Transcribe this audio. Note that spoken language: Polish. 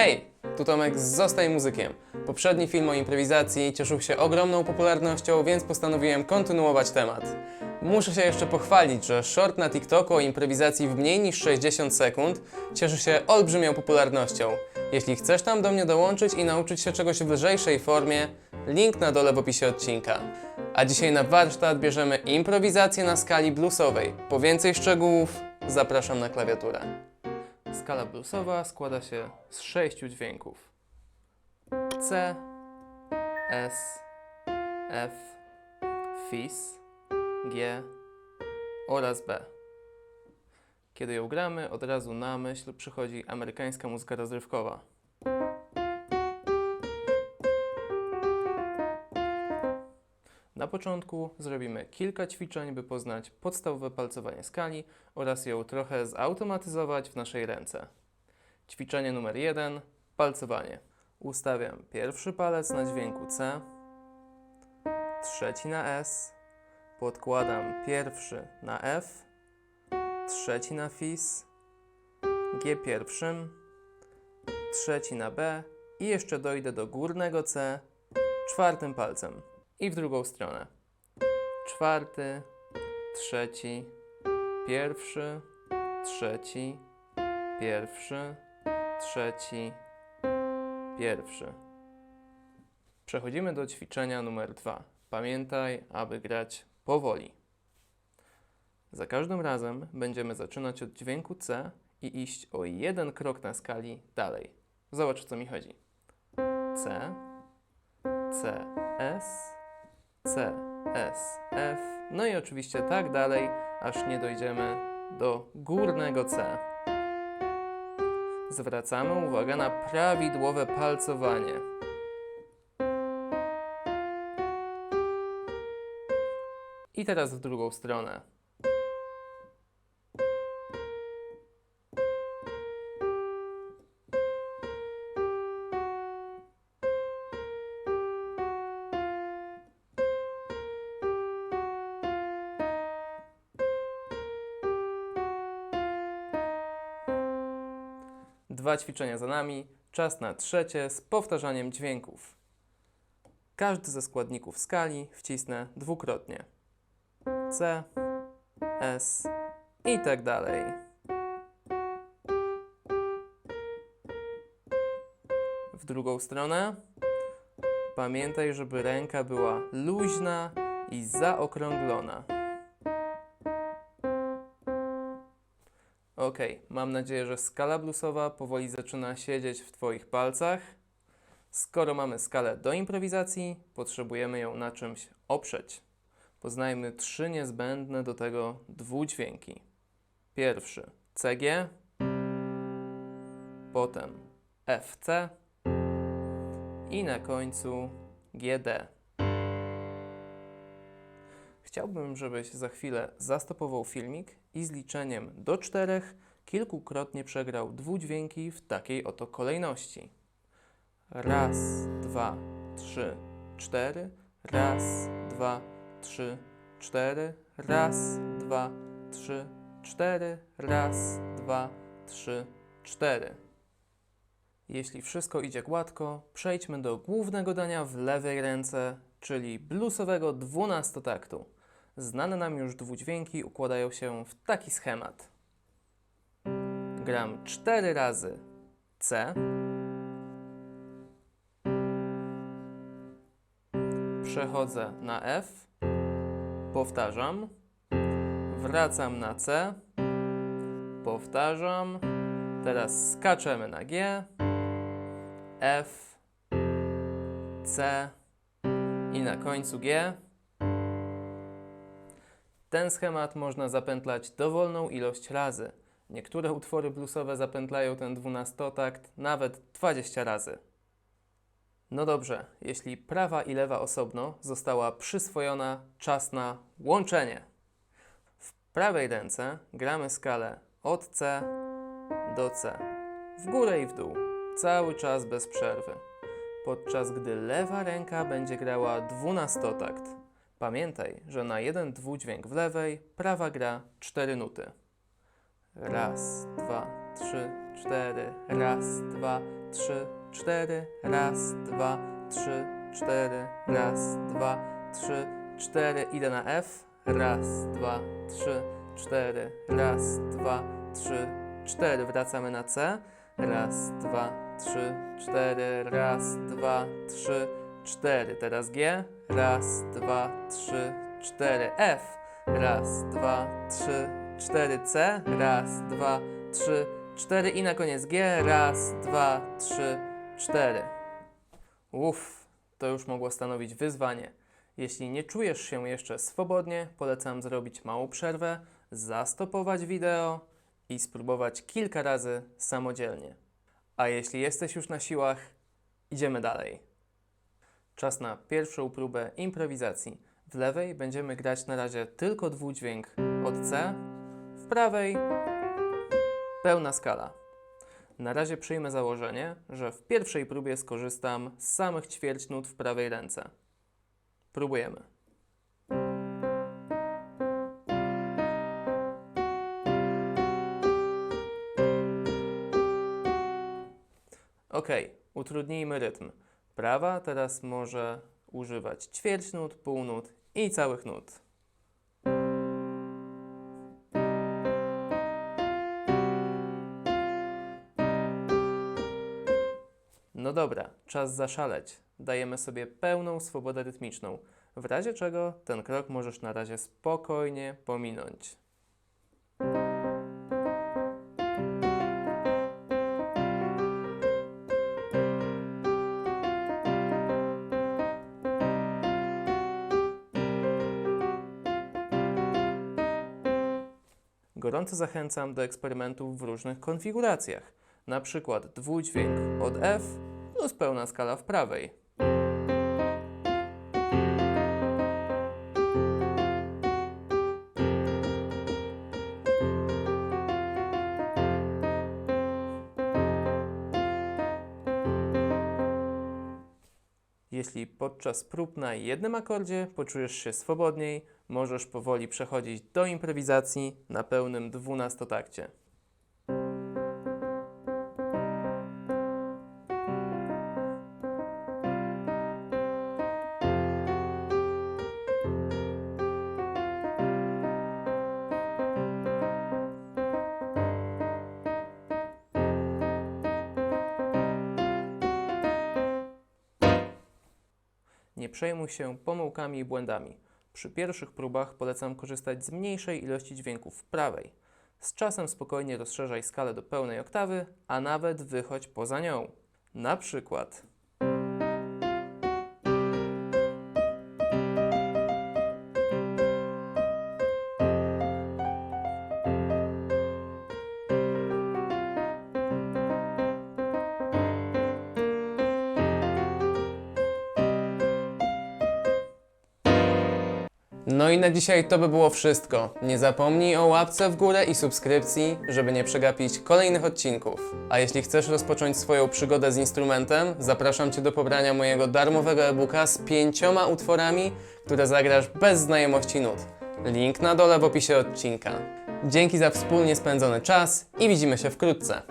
Hej, tu Tomek z Zostaj Muzykiem. Poprzedni film o improwizacji cieszył się ogromną popularnością, więc postanowiłem kontynuować temat. Muszę się jeszcze pochwalić, że short na TikToku o improwizacji w mniej niż 60 sekund cieszy się olbrzymią popularnością. Jeśli chcesz tam do mnie dołączyć i nauczyć się czegoś w lżejszej formie, link na dole w opisie odcinka. A dzisiaj na warsztat bierzemy improwizację na skali bluesowej. Po więcej szczegółów zapraszam na klawiaturę. Skala bluesowa składa się z sześciu dźwięków. C, S, F, Fis, G oraz B. Kiedy ją gramy, od razu na myśl przychodzi amerykańska muzyka rozrywkowa. Początku zrobimy kilka ćwiczeń, by poznać podstawowe palcowanie skali oraz ją trochę zautomatyzować w naszej ręce. Ćwiczenie numer 1. Palcowanie. Ustawiam pierwszy palec na dźwięku C, trzeci na S, podkładam pierwszy na F, trzeci na Fis, G pierwszym, trzeci na B i jeszcze dojdę do górnego C czwartym palcem i w drugą stronę. Czwarty, trzeci, pierwszy, trzeci, pierwszy, trzeci, pierwszy. Przechodzimy do ćwiczenia numer dwa. Pamiętaj, aby grać powoli. Za każdym razem będziemy zaczynać od dźwięku C i iść o jeden krok na skali dalej. Zobacz, o co mi chodzi. C, C, S, C, S, F, no i oczywiście tak dalej, aż nie dojdziemy do górnego C. Zwracamy uwagę na prawidłowe palcowanie. I teraz w drugą stronę. Dwa ćwiczenia za nami, czas na trzecie z powtarzaniem dźwięków. Każdy ze składników skali wcisnę dwukrotnie. C, S i tak dalej. W drugą stronę. Pamiętaj, żeby ręka była luźna i zaokrąglona. Mam nadzieję, że skala bluesowa powoli zaczyna siedzieć w Twoich palcach. Skoro mamy skalę do improwizacji, potrzebujemy ją na czymś oprzeć. Poznajmy trzy niezbędne do tego dwudźwięki. Pierwszy CG, potem FC i na końcu GD. Chciałbym, żebyś za chwilę zastopował filmik i z liczeniem do czterech kilkukrotnie przegrał dwudźwięki w takiej oto kolejności. Raz, dwa, trzy, cztery. Raz, dwa, trzy, cztery. Raz, dwa, trzy, cztery. Raz, dwa, trzy, cztery. Jeśli wszystko idzie gładko, przejdźmy do głównego dania w lewej ręce, czyli bluesowego dwunastotaktu. Znane nam już dwudźwięki układają się w taki schemat. Gram cztery razy C, przechodzę na F, powtarzam, wracam na C, powtarzam, teraz skaczemy na G, F, C. I na końcu G. Ten schemat można zapętlać dowolną ilość razy. Niektóre utwory bluesowe zapętlają ten dwunastotakt nawet 20 razy. No dobrze, jeśli prawa i lewa osobno została przyswojona, czas na łączenie. W prawej ręce gramy skalę od C do C, w górę i w dół, cały czas bez przerwy, podczas gdy lewa ręka będzie grała dwunastotakt. Pamiętaj, że na jeden dwudźwięk w lewej prawa gra cztery nuty. Raz, dwa, trzy, cztery, raz, dwa, trzy, cztery, raz, dwa, trzy, cztery, raz, dwa, trzy, cztery, idę na F, raz, dwa, trzy, cztery, raz, dwa, trzy, cztery, wracamy na C, raz, dwa, trzy, cztery, raz, dwa, trzy, cztery, teraz G, raz, dwa, trzy, cztery, F, raz, dwa, trzy, cztery, C, raz, dwa, trzy, cztery i na koniec G, raz, dwa, trzy, cztery. Uff, to już mogło stanowić wyzwanie. Jeśli nie czujesz się jeszcze swobodnie, polecam zrobić małą przerwę, zastopować wideo i spróbować kilka razy samodzielnie. A jeśli jesteś już na siłach, idziemy dalej. Czas na pierwszą próbę improwizacji. W lewej będziemy grać na razie tylko dwudźwięk od C, prawej pełna skala. Na razie przyjmę założenie, że w pierwszej próbie skorzystam z samych ćwierćnut w prawej ręce. Próbujemy. Ok, utrudnijmy rytm. Prawa teraz może używać ćwierćnut, półnut i całych nut. No dobra, czas zaszaleć. Dajemy sobie pełną swobodę rytmiczną, w razie czego ten krok możesz na razie spokojnie pominąć. Gorąco zachęcam do eksperymentów w różnych konfiguracjach, na przykład dwudźwięk od F plus pełna skala w prawej. Jeśli podczas prób na jednym akordzie poczujesz się swobodniej, możesz powoli przechodzić do improwizacji na pełnym dwunastotakcie. Nie przejmuj się pomyłkami i błędami. Przy pierwszych próbach polecam korzystać z mniejszej ilości dźwięków w prawej. Z czasem spokojnie rozszerzaj skalę do pełnej oktawy, a nawet wychodź poza nią. Na przykład. No i na dzisiaj to by było wszystko. Nie zapomnij o łapce w górę i subskrypcji, żeby nie przegapić kolejnych odcinków. A jeśli chcesz rozpocząć swoją przygodę z instrumentem, zapraszam Cię do pobrania mojego darmowego e-booka z pięcioma utworami, które zagrasz bez znajomości nut. Link na dole w opisie odcinka. Dzięki za wspólnie spędzony czas i widzimy się wkrótce.